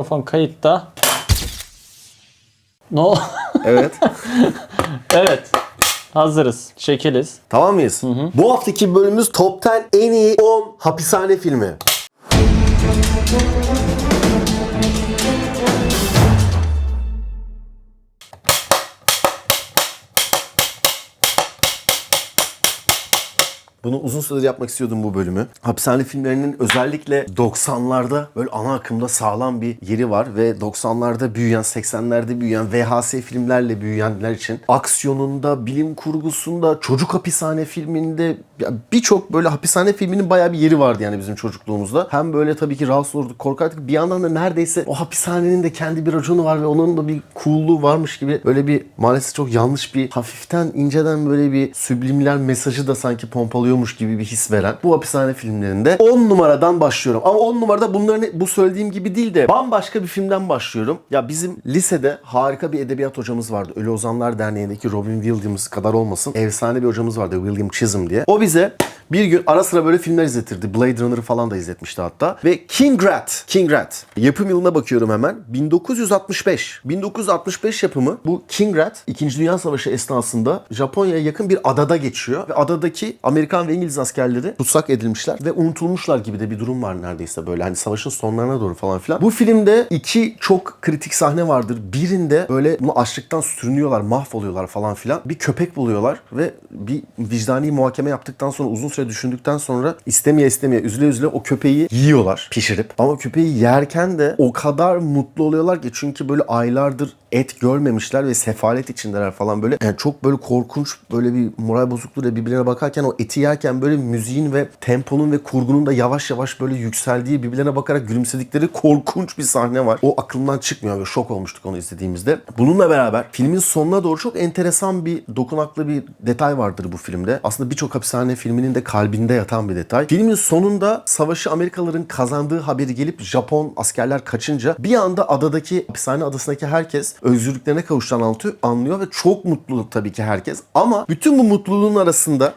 Mikrofon kayıtta. No. Evet. evet. Hazırız. Çekiliz. tamam mıyız? Bu haftaki bölümümüz Top 10 en iyi 10 hapishane filmi. Bunu uzun süredir yapmak istiyordum bu bölümü. Hapishane filmlerinin özellikle 90'larda böyle ana akımda sağlam bir yeri var ve 90'larda büyüyen, 80'lerde büyüyen VHS filmlerle büyüyenler için aksiyonunda, bilim kurgusunda, çocuk hapishane filminde birçok böyle hapishane filminin bayağı bir yeri vardı yani bizim çocukluğumuzda. Hem böyle tabii ki rahatsız olurduk, korkardık. Bir yandan da neredeyse o hapishanenin de kendi bir raconu var ve onun da bir coolluğu varmış gibi böyle bir maalesef çok yanlış bir hafiften inceden böyle bir süblimler mesajı da sanki pompalıyormuş gibi bir his veren bu hapishane filmlerinde 10 numaradan başlıyorum. Ama 10 numarada bunların bu söylediğim gibi değil de bambaşka bir filmden başlıyorum. Ya bizim lisede harika bir edebiyat hocamız vardı. Ölü Ozanlar Derneği'ndeki Robin Williams kadar olmasın. Efsane bir hocamız vardı William Chisholm diye. O bize bir gün ara sıra böyle filmler izletirdi. Blade Runner'ı falan da izletmişti hatta. Ve King Rat, King Rat. Yapım yılına bakıyorum hemen. 1965. 1965 yapımı bu King Rat 2. Dünya Savaşı esnasında Japonya'ya yakın bir adada geçiyor. Ve adadaki Amerikan ve İngiliz askerleri tutsak edilmişler ve unutulmuşlar gibi de bir durum var neredeyse böyle. Hani savaşın sonlarına doğru falan filan. Bu filmde iki çok kritik sahne vardır. Birinde böyle bunu açlıktan sürünüyorlar, mahvoluyorlar falan filan. Bir köpek buluyorlar ve bir vicdani muhakeme yaptıktan sonra uzun süre düşündükten sonra istemeye istemeye üzüle üzüle o köpeği yiyorlar pişirip. Ama köpeği yerken de o kadar mutlu oluyorlar ki çünkü böyle aylardır et görmemişler ve sefalet içindeler falan böyle. Yani çok böyle korkunç böyle bir moral bozukluğuyla birbirlerine bakarken o eti yerken böyle müziğin ve temponun ve kurgunun da yavaş yavaş böyle yükseldiği birbirlerine bakarak gülümsedikleri korkunç bir sahne var. O aklımdan çıkmıyor ve şok olmuştuk onu izlediğimizde. Bununla beraber filmin sonuna doğru çok enteresan bir dokunaklı bir detay vardır bu filmde. Aslında birçok hapishane filminin de kalbinde yatan bir detay. Filmin sonunda savaşı Amerikalıların kazandığı haberi gelip Japon askerler kaçınca bir anda adadaki hapishane adasındaki herkes özgürlüklerine kavuştuğunu anlatıyor, anlıyor ve çok mutlu tabii ki herkes. Ama bütün bu mutluluğun arasında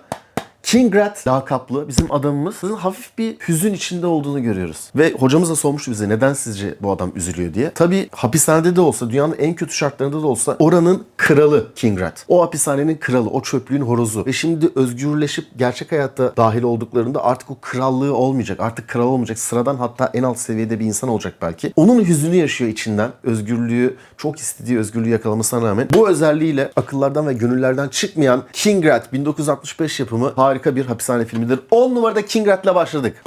King Rat lakaplı bizim adamımızın hafif bir hüzün içinde olduğunu görüyoruz. Ve hocamız da sormuştu bize neden sizce bu adam üzülüyor diye. Tabii hapishanede de olsa, dünyanın en kötü şartlarında da olsa oranın kralı King Rat. O hapishanenin kralı, o çöplüğün horozu. Ve şimdi özgürleşip gerçek hayatta dahil olduklarında artık o krallığı olmayacak. Artık kral olmayacak. Sıradan hatta en alt seviyede bir insan olacak belki. Onun hüznünü yaşıyor içinden. Özgürlüğü, çok istediği özgürlüğü yakalamasına rağmen. Bu özelliğiyle akıllardan ve gönüllerden çıkmayan King Rat 1965 yapımı harika bir hapishane filmidir. 10 numarada King Rat'la başladık.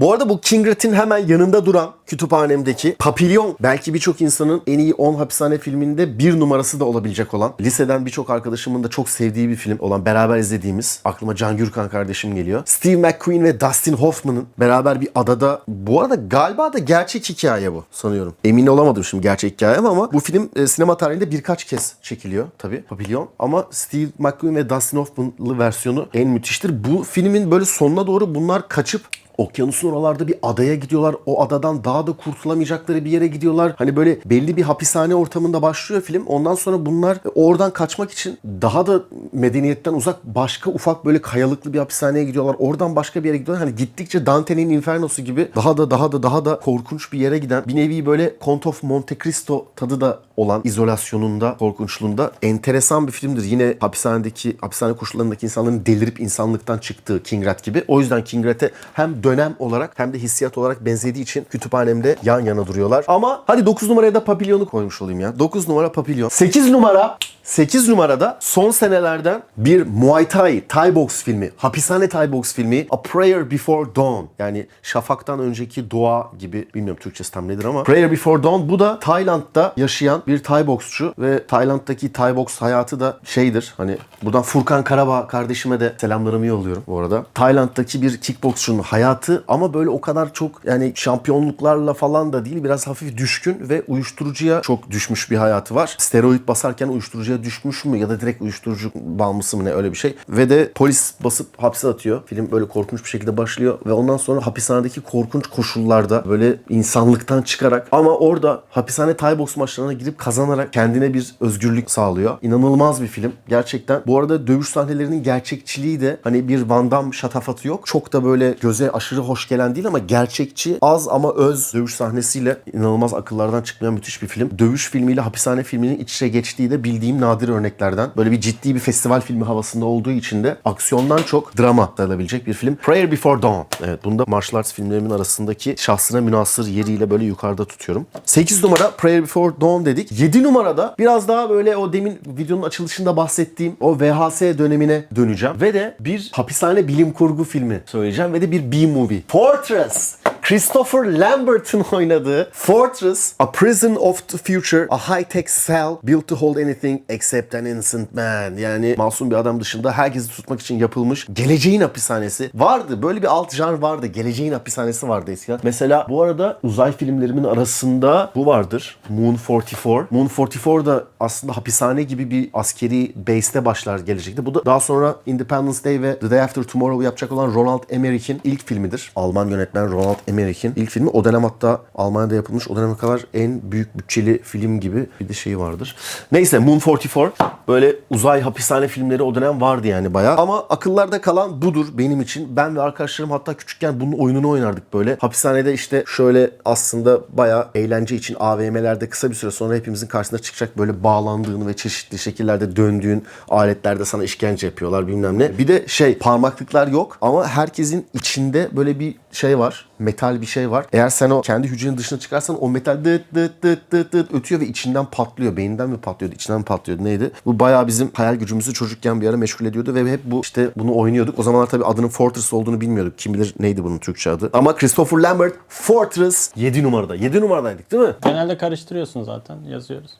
Bu arada bu King Rat'in hemen yanında duran kütüphanemdeki Papillon belki birçok insanın en iyi 10 hapishane filminde bir numarası da olabilecek olan liseden birçok arkadaşımın da çok sevdiği bir film olan beraber izlediğimiz aklıma Can Gürkan kardeşim geliyor. Steve McQueen ve Dustin Hoffman'ın beraber bir adada bu arada galiba da gerçek hikaye bu sanıyorum. Emin olamadım şimdi gerçek hikaye ama bu film e, sinema tarihinde birkaç kez çekiliyor tabii Papillon ama Steve McQueen ve Dustin Hoffman'lı versiyonu en müthiştir. Bu filmin böyle sonuna doğru bunlar kaçıp Okyanusun oralarda bir adaya gidiyorlar. O adadan daha da kurtulamayacakları bir yere gidiyorlar. Hani böyle belli bir hapishane ortamında başlıyor film. Ondan sonra bunlar oradan kaçmak için daha da medeniyetten uzak başka ufak böyle kayalıklı bir hapishaneye gidiyorlar. Oradan başka bir yere gidiyorlar. Hani gittikçe Dante'nin Inferno'su gibi daha da daha da daha da korkunç bir yere giden bir nevi böyle Count of Monte Cristo tadı da olan izolasyonunda, korkunçluğunda enteresan bir filmdir. Yine hapishanedeki, hapishane koşullarındaki insanların delirip insanlıktan çıktığı King Rat gibi. O yüzden King Rat'e hem dönem olarak hem de hissiyat olarak benzediği için kütüphanemde yan yana duruyorlar. Ama hadi 9 numaraya da Papillon'u koymuş olayım ya. 9 numara Papillon. 8 numara 8 numarada son senelerden bir Muay Thai, Thai box filmi, hapishane Thai box filmi A Prayer Before Dawn. Yani şafaktan önceki dua gibi bilmiyorum Türkçesi tam nedir ama Prayer Before Dawn bu da Tayland'da yaşayan bir Thai boksçu ve Tayland'daki Thai box hayatı da şeydir hani buradan Furkan Karabağ kardeşime de selamlarımı yolluyorum bu arada. Tayland'daki bir kickboksçunun hayatı ama böyle o kadar çok yani şampiyonluklarla falan da değil biraz hafif düşkün ve uyuşturucuya çok düşmüş bir hayatı var. Steroid basarken uyuşturucuya düşmüş mü ya da direkt uyuşturucu bağımlısı mı ne öyle bir şey. Ve de polis basıp hapse atıyor. Film böyle korkunç bir şekilde başlıyor ve ondan sonra hapishanedeki korkunç koşullarda böyle insanlıktan çıkarak ama orada hapishane Thai box maçlarına girip kazanarak kendine bir özgürlük sağlıyor. İnanılmaz bir film. Gerçekten. Bu arada dövüş sahnelerinin gerçekçiliği de hani bir Van Damme şatafatı yok. Çok da böyle göze aşırı hoş gelen değil ama gerçekçi az ama öz dövüş sahnesiyle inanılmaz akıllardan çıkmayan müthiş bir film. Dövüş filmiyle hapishane filminin iç içe geçtiği de bildiğim nadir örneklerden. Böyle bir ciddi bir festival filmi havasında olduğu için de aksiyondan çok drama sayılabilecek bir film. Prayer Before Dawn. Evet bunda martial arts filmlerimin arasındaki şahsına münasır yeriyle böyle yukarıda tutuyorum. 8 numara Prayer Before Dawn dedik. 7 numarada biraz daha böyle o demin videonun açılışında bahsettiğim o VHS dönemine döneceğim. Ve de bir hapishane bilim kurgu filmi söyleyeceğim ve de bir B-movie. Fortress. Christopher Lambert'ın oynadığı Fortress, A Prison of the Future, A High-Tech Cell Built to Hold Anything Except an Innocent Man. Yani masum bir adam dışında herkesi tutmak için yapılmış geleceğin hapishanesi. Vardı. Böyle bir alt jar vardı. Geleceğin hapishanesi vardı eskiden. Mesela bu arada uzay filmlerimin arasında bu vardır. Moon 44. Moon 44 da aslında hapishane gibi bir askeri base'te başlar gelecekte. Bu da daha sonra Independence Day ve The Day After Tomorrow yapacak olan Ronald Emmerich'in ilk filmidir. Alman yönetmen Ronald Emmerich'in ilk filmi. O dönem hatta Almanya'da yapılmış o döneme kadar en büyük bütçeli film gibi bir de şeyi vardır. Neyse Moon 44 böyle uzay hapishane filmleri o dönem vardı yani bayağı. Ama akıllarda kalan budur benim için. Ben ve arkadaşlarım hatta küçükken bunun oyununu oynardık böyle. Hapishanede işte şöyle aslında bayağı eğlence için AVM'lerde kısa bir süre sonra hepimizin karşısına çıkacak böyle bağlandığın ve çeşitli şekillerde döndüğün aletlerde sana işkence yapıyorlar bilmem ne. Bir de şey parmaklıklar yok ama herkesin içinde böyle bir şey var. Metal bir şey var. Eğer sen o kendi hücrenin dışına çıkarsan o metal dıt dıt dıt dıt dıt ötüyor ve içinden patlıyor. Beyninden mi patlıyordu, içinden mi patlıyordu neydi? Bu bayağı bizim hayal gücümüzü çocukken bir ara meşgul ediyordu ve hep bu işte bunu oynuyorduk. O zamanlar tabii adının Fortress olduğunu bilmiyorduk. Kim bilir neydi bunun Türkçe adı. Ama Christopher Lambert Fortress 7 numarada. 7 numaradaydık değil mi? Genelde karıştırıyorsun zaten yazıyoruz.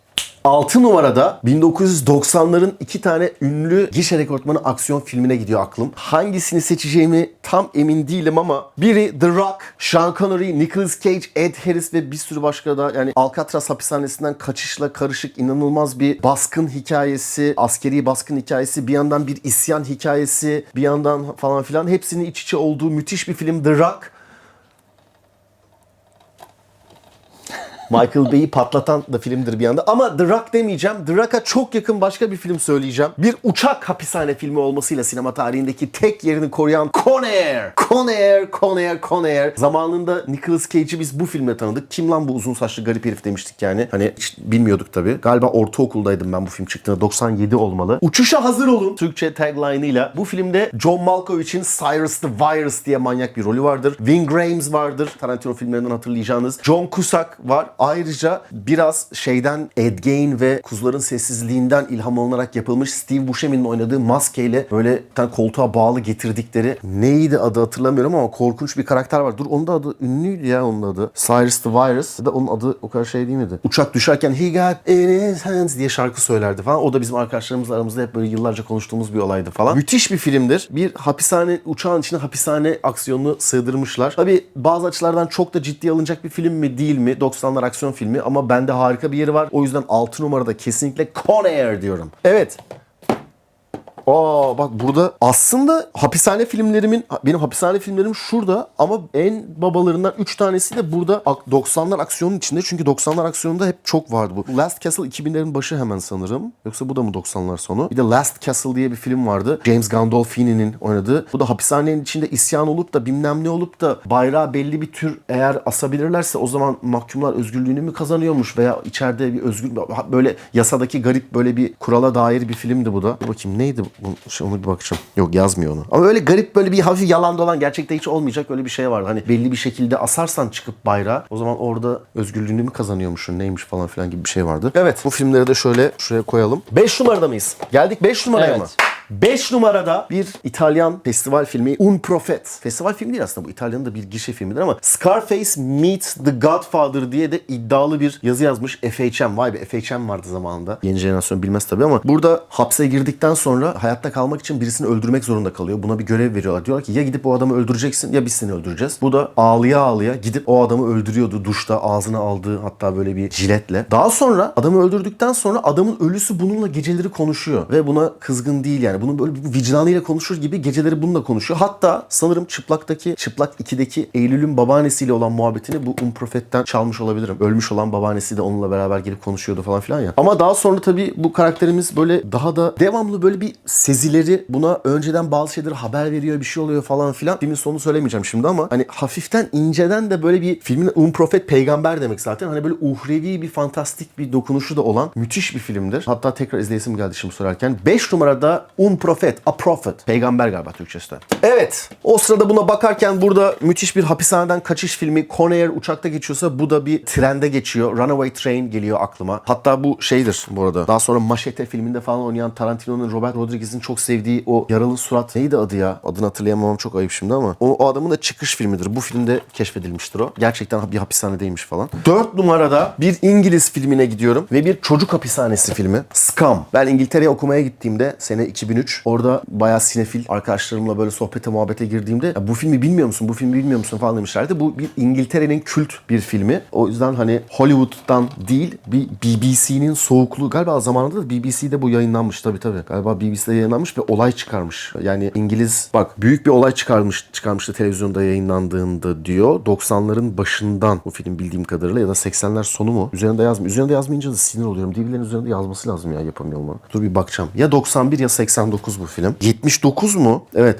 6 numarada 1990'ların iki tane ünlü gişe rekortmanı aksiyon filmine gidiyor aklım. Hangisini seçeceğimi tam emin değilim ama biri The Rock, Sean Connery, Nicolas Cage, Ed Harris ve bir sürü başka da yani Alcatraz hapishanesinden kaçışla karışık inanılmaz bir baskın hikayesi, askeri baskın hikayesi, bir yandan bir isyan hikayesi, bir yandan falan filan hepsinin iç içe olduğu müthiş bir film The Rock. Michael Bay'i patlatan da filmdir bir yanda. Ama The Rock demeyeceğim. The Rock'a çok yakın başka bir film söyleyeceğim. Bir uçak hapishane filmi olmasıyla sinema tarihindeki tek yerini koruyan Con Air. Con Air, Con Air, Con Air. Zamanında Nicolas Cage'i biz bu filmle tanıdık. Kim lan bu uzun saçlı garip herif demiştik yani. Hani hiç bilmiyorduk tabii. Galiba ortaokuldaydım ben bu film çıktığında. 97 olmalı. Uçuşa hazır olun. Türkçe tagline'ıyla. Bu filmde John Malkovich'in Cyrus the Virus diye manyak bir rolü vardır. Ving Rhames vardır. Tarantino filmlerinden hatırlayacağınız. John Cusack var. Ayrıca biraz şeyden Ed Gein ve Kuzuların Sessizliğinden ilham alınarak yapılmış Steve Buscemi'nin oynadığı maskeyle böyle tane koltuğa bağlı getirdikleri neydi adı hatırlamıyorum ama korkunç bir karakter var. Dur onun da adı ünlüydü ya onun adı. Cyrus the Virus. Da onun adı o kadar şey değil miydi? Uçak düşerken he got in his hands diye şarkı söylerdi falan. O da bizim arkadaşlarımızla aramızda hep böyle yıllarca konuştuğumuz bir olaydı falan. Müthiş bir filmdir. Bir hapishane, uçağın içine hapishane aksiyonunu sığdırmışlar. Tabii bazı açılardan çok da ciddiye alınacak bir film mi değil mi? 90'lar aksiyon filmi ama bende harika bir yeri var. O yüzden 6 numarada kesinlikle Con Air diyorum. Evet. Aa bak burada aslında hapishane filmlerimin benim hapishane filmlerim şurada ama en babalarından 3 tanesi de burada ak- 90'lar aksiyonun içinde. Çünkü 90'lar aksiyonunda hep çok vardı bu. Last Castle 2000'lerin başı hemen sanırım. Yoksa bu da mı 90'lar sonu? Bir de Last Castle diye bir film vardı. James Gandolfini'nin oynadığı. Bu da hapishanenin içinde isyan olup da bilmem ne olup da bayrağı belli bir tür eğer asabilirlerse o zaman mahkumlar özgürlüğünü mü kazanıyormuş veya içeride bir özgür böyle yasadaki garip böyle bir kurala dair bir filmdi bu da. Bakayım neydi bu? Şey, onu bir bakacağım. Yok yazmıyor onu. Ama öyle garip böyle bir hafif yalan dolan gerçekte hiç olmayacak öyle bir şey vardı. Hani belli bir şekilde asarsan çıkıp bayrağı o zaman orada özgürlüğünü mü kazanıyormuşsun neymiş falan filan gibi bir şey vardı. Evet bu filmleri de şöyle şuraya koyalım. 5 numarada mıyız? Geldik 5 numaraya Evet. mı? 5 numarada bir İtalyan festival filmi Un Profet. Festival filmi değil aslında bu İtalya'nın da bir gişe filmidir ama Scarface meets The Godfather diye de iddialı bir yazı yazmış FHM. Vay be FHM vardı zamanında. Yeni jenerasyon bilmez tabii ama burada hapse girdikten sonra hayatta kalmak için birisini öldürmek zorunda kalıyor. Buna bir görev veriyorlar. Diyorlar ki ya gidip o adamı öldüreceksin ya biz seni öldüreceğiz. Bu da ağlıya ağlıya gidip o adamı öldürüyordu duşta ağzına aldığı hatta böyle bir jiletle. Daha sonra adamı öldürdükten sonra adamın ölüsü bununla geceleri konuşuyor ve buna kızgın değil yani. Yani bunun böyle bir vicdanıyla konuşur gibi geceleri bununla konuşuyor. Hatta sanırım Çıplak'taki, Çıplak 2'deki Eylül'ün babaannesiyle olan muhabbetini bu Um Profet'ten çalmış olabilirim. Ölmüş olan babaannesi de onunla beraber gelip konuşuyordu falan filan ya. Ama daha sonra tabii bu karakterimiz böyle daha da devamlı böyle bir sezileri buna önceden bazı şeyleri haber veriyor bir şey oluyor falan filan. Filmin sonunu söylemeyeceğim şimdi ama hani hafiften inceden de böyle bir filmin Um Profet peygamber demek zaten. Hani böyle uhrevi bir fantastik bir dokunuşu da olan müthiş bir filmdir. Hatta tekrar izleyesim geldi şimdi sorarken. 5 numarada Um Profet, A Prophet. Peygamber galiba Türkçesi de. Evet. O sırada buna bakarken burada müthiş bir hapishaneden kaçış filmi Con Air uçakta geçiyorsa bu da bir trende geçiyor. Runaway Train geliyor aklıma. Hatta bu şeydir bu arada. Daha sonra Machete filminde falan oynayan Tarantino'nun Robert Rodriguez'in çok sevdiği o yaralı surat neydi adı ya? Adını hatırlayamamam çok ayıp şimdi ama. O, o adamın da çıkış filmidir. Bu filmde keşfedilmiştir o. Gerçekten bir hapishanedeymiş falan. 4 numarada bir İngiliz filmine gidiyorum ve bir çocuk hapishanesi filmi. Scum. Ben İngiltere'ye okumaya gittiğimde sene 2003 orada bayağı sinefil arkadaşlarımla böyle sohbete muhabbete girdiğimde "Ya bu filmi bilmiyor musun? Bu filmi bilmiyor musun falan demişlerdi. Bu bir İngiltere'nin kült bir filmi. O yüzden hani Hollywood'dan değil bir BBC'nin soğukluğu galiba zamanında da BBC'de bu yayınlanmış tabii tabii. Galiba BBC'de yayınlanmış ve olay çıkarmış. Yani İngiliz bak büyük bir olay çıkarmış çıkarmıştı televizyonda yayınlandığında diyor. 90'ların başından bu film bildiğim kadarıyla ya da 80'ler sonu mu? Üzerinde yazmıyor. Üzerinde yazmayınca da sinir oluyorum. DVD'lerin üzerinde yazması lazım ya yapamıyor olmanın. Dur bir bakacağım. Ya 91 ya 89 bu film. 79 mu? Evet.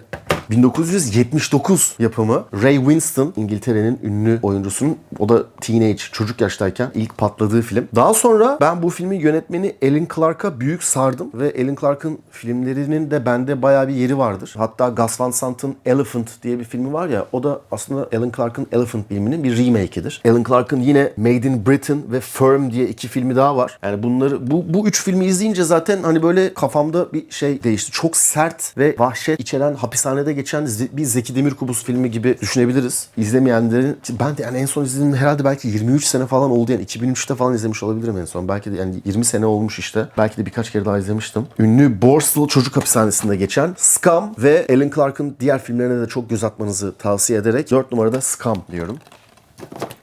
1979 yapımı Ray Winston İngiltere'nin ünlü oyuncusunun o da teenage çocuk yaştayken ilk patladığı film. Daha sonra ben bu filmin yönetmeni Alan Clark'a büyük sardım ve Alan Clark'ın filmlerinin de bende bayağı bir yeri vardır. Hatta Gus Van Sant'ın Elephant diye bir filmi var ya o da aslında Alan Clark'ın Elephant filminin bir remake'idir. Alan Clark'ın yine Made in Britain ve Firm diye iki filmi daha var. Yani bunları bu bu üç filmi izleyince zaten hani böyle kafamda bir şey değişti. Çok sert ve vahşet içeren hapishanede geçen bir Zeki Demirkubuz filmi gibi düşünebiliriz. İzlemeyenlerin ben de yani en son izlediğim herhalde belki 23 sene falan oldu yani 2003'te falan izlemiş olabilirim en son. Belki de yani 20 sene olmuş işte. Belki de birkaç kere daha izlemiştim. Ünlü Borstal Çocuk Hapishanesi'nde geçen Scum ve Alan Clark'ın diğer filmlerine de çok göz atmanızı tavsiye ederek 4 numarada Scum diyorum.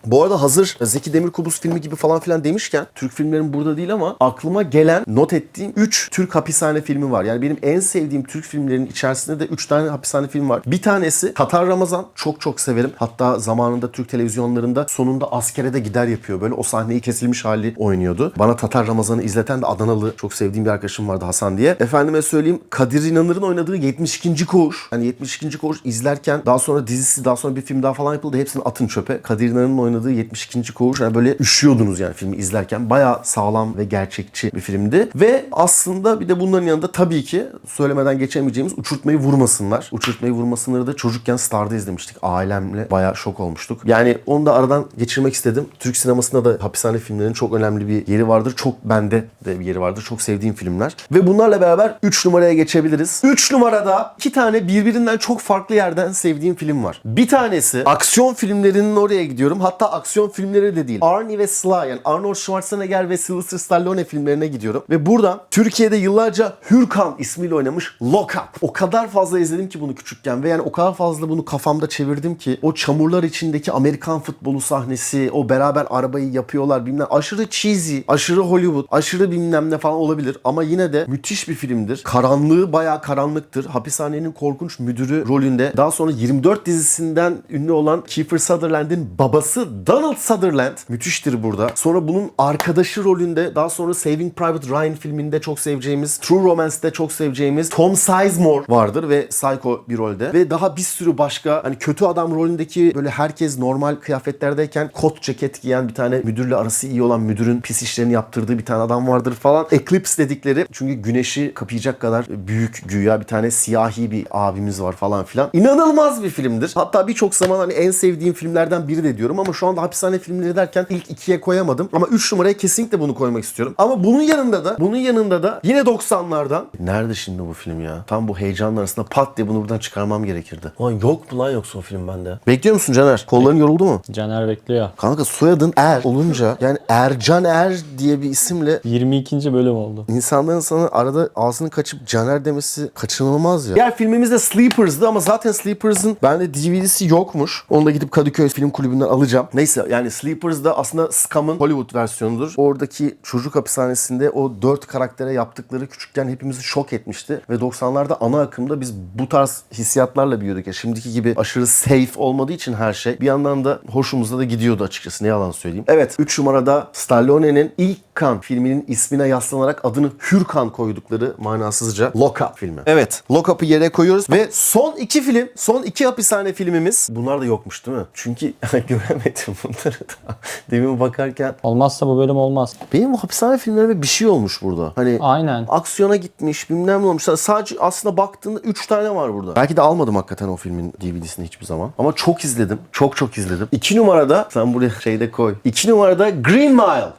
Bu arada hazır Zeki Demirkubuz filmi gibi falan filan demişken Türk filmlerin burada değil ama aklıma gelen not ettiğim 3 Türk hapishane filmi var. Yani benim en sevdiğim Türk filmlerinin içerisinde de 3 tane hapishane film var. Bir tanesi Tatar Ramazan. Çok çok severim. Hatta zamanında Türk televizyonlarında sonunda askere de gider yapıyor. Böyle o sahneyi kesilmiş hali oynuyordu. Bana Tatar Ramazan'ı izleten de Adanalı çok sevdiğim bir arkadaşım vardı Hasan diye. Efendime söyleyeyim Kadir İnanır'ın oynadığı 72. Koğuş. Hani 72. Koğuş izlerken daha sonra dizisi daha sonra bir film daha falan yapıldı. Hepsini atın çöpe. Kadir İnanır'ın oynadığı 72. Koğuş. Yani böyle üşüyordunuz yani filmi izlerken. Bayağı sağlam ve gerçekçi bir filmdi. Ve aslında bir de bunların yanında tabii ki söylemeden geçemeyeceğimiz Uçurtmayı Vurmasınlar. Uçurtmayı Vurmasınlar'ı da çocukken Star'da izlemiştik. Ailemle bayağı şok olmuştuk. Yani onu da aradan geçirmek istedim. Türk sinemasında da hapishane filmlerinin çok önemli bir yeri vardır. Çok bende de bir yeri vardır. Çok sevdiğim filmler. Ve bunlarla beraber 3 numaraya geçebiliriz. 3 numarada iki tane birbirinden çok farklı yerden sevdiğim film var. Bir tanesi aksiyon filmlerinin oraya gidiyorum. Hatta aksiyon filmleri de değil. Arnie ve Sly yani Arnold Schwarzenegger ve Sylvester Stallone filmlerine gidiyorum. Ve buradan Türkiye'de yıllarca Hürkan ismiyle oynamış Lock Up. O kadar fazla izledim ki bunu küçükken ve yani o kadar fazla bunu kafamda çevirdim ki o çamurlar içindeki Amerikan futbolu sahnesi, o beraber arabayı yapıyorlar bilmem aşırı cheesy, aşırı Hollywood, aşırı bilmem ne falan olabilir ama yine de müthiş bir filmdir. Karanlığı bayağı karanlıktır. Hapishanenin korkunç müdürü rolünde. Daha sonra 24 dizisinden ünlü olan Kiefer Sutherland'in babası Donald Sutherland müthiştir burada. Sonra bunun arkadaşı rolünde daha sonra Saving Private Ryan filminde çok seveceğimiz, True Romance'de çok seveceğimiz Tom Sizemore vardır ve Psycho bir rolde. Ve daha bir sürü başka hani kötü adam rolündeki böyle herkes normal kıyafetlerdeyken kot ceket giyen bir tane müdürle arası iyi olan müdürün pis işlerini yaptırdığı bir tane adam vardır falan. Eclipse dedikleri çünkü güneşi kapayacak kadar büyük güya bir tane siyahi bir abimiz var falan filan. İnanılmaz bir filmdir. Hatta birçok zaman hani en sevdiğim filmlerden biri de diyorum ama şu anda hapishane filmleri derken ilk ikiye koyamadım. Ama 3 numaraya kesinlikle bunu koymak istiyorum. Ama bunun yanında da bunun yanında da yine 90'lardan Nerede şimdi bu film ya? Tam bu heyecanın arasında pat diye bunu buradan çıkarmam gerekirdi. Lan yok mu lan yoksa o film bende? Bekliyor musun Caner? Kolların yoruldu mu? Caner bekliyor. Kanka soyadın Er olunca yani Ercan Er diye bir isimle 22. bölüm oldu. İnsanların sana arada ağzını kaçıp Caner demesi kaçınılmaz ya. Diğer filmimiz de Sleepers'dı ama zaten Sleepers'ın bende DVD'si yokmuş. Onu da gidip Kadıköy Film Kulübü'nden alacağım. Neyse yani Sleepers da aslında Scum'ın Hollywood versiyonudur. Oradaki çocuk hapishanesinde o dört karaktere yaptıkları küçükken hepimizi şok etmişti. Ve 90'larda ana akımda biz bu tarz hissiyatlarla büyüdük. Ya şimdiki gibi aşırı safe olmadığı için her şey bir yandan da hoşumuza da gidiyordu açıkçası ne yalan söyleyeyim. Evet 3 numarada Stallone'nin ilk kan filminin ismine yaslanarak adını Hürkan koydukları manasızca Lock Up filmi. Evet Lock Up'ı yere koyuyoruz ve son iki film, son iki hapishane filmimiz. Bunlar da yokmuş değil mi? Çünkü göremedim bunları da. Demin bakarken Olmazsa bu bölüm olmaz. benim bu hapishane filmlerime bir şey olmuş burada. Hani Aynen. aksiyona gitmiş bilmem ne olmuş. Sadece aslında baktığında 3 tane var burada. Belki de almadım hakikaten o filmin DVD'sini hiçbir zaman. Ama çok izledim. Çok çok izledim. 2 numarada sen buraya şeyde koy. 2 numarada Green Mile.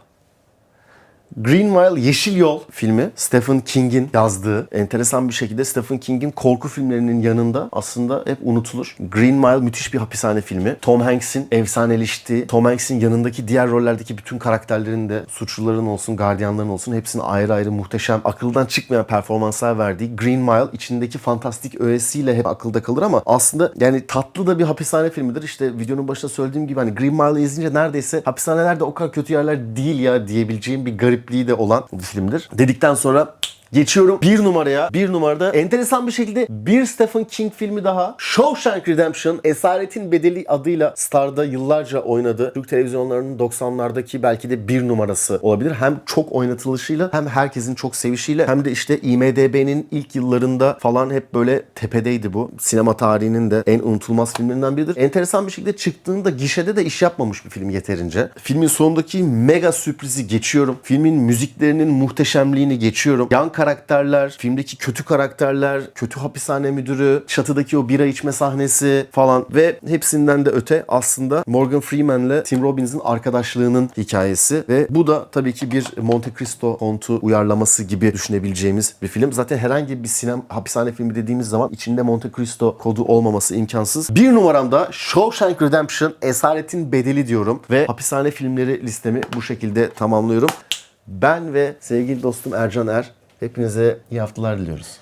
Green Mile Yeşil Yol filmi Stephen King'in yazdığı enteresan bir şekilde Stephen King'in korku filmlerinin yanında aslında hep unutulur. Green Mile müthiş bir hapishane filmi. Tom Hanks'in efsaneleştiği, Tom Hanks'in yanındaki diğer rollerdeki bütün karakterlerin de suçluların olsun, gardiyanların olsun hepsini ayrı ayrı muhteşem, akıldan çıkmayan performanslar verdiği Green Mile içindeki fantastik öğesiyle hep akılda kalır ama aslında yani tatlı da bir hapishane filmidir. İşte videonun başında söylediğim gibi hani Green Mile'ı izleyince neredeyse hapishaneler de o kadar kötü yerler değil ya diyebileceğim bir garipliği de olan bir filmdir. Dedikten sonra Geçiyorum bir numaraya. Bir numarada enteresan bir şekilde bir Stephen King filmi daha. Shawshank Redemption Esaretin Bedeli adıyla Star'da yıllarca oynadı. Türk televizyonlarının 90'lardaki belki de bir numarası olabilir. Hem çok oynatılışıyla hem herkesin çok sevişiyle hem de işte IMDB'nin ilk yıllarında falan hep böyle tepedeydi bu. Sinema tarihinin de en unutulmaz filmlerinden biridir. Enteresan bir şekilde çıktığında gişede de iş yapmamış bir film yeterince. Filmin sonundaki mega sürprizi geçiyorum. Filmin müziklerinin muhteşemliğini geçiyorum. Yan karakterler, filmdeki kötü karakterler, kötü hapishane müdürü, çatıdaki o bira içme sahnesi falan ve hepsinden de öte aslında Morgan Freeman'le Tim Robbins'in arkadaşlığının hikayesi ve bu da tabii ki bir Monte Cristo kontu uyarlaması gibi düşünebileceğimiz bir film. Zaten herhangi bir sinem hapishane filmi dediğimiz zaman içinde Monte Cristo kodu olmaması imkansız. Bir numaramda Shawshank Redemption Esaretin Bedeli diyorum ve hapishane filmleri listemi bu şekilde tamamlıyorum. Ben ve sevgili dostum Ercan Er hepinize iyi haftalar diliyoruz.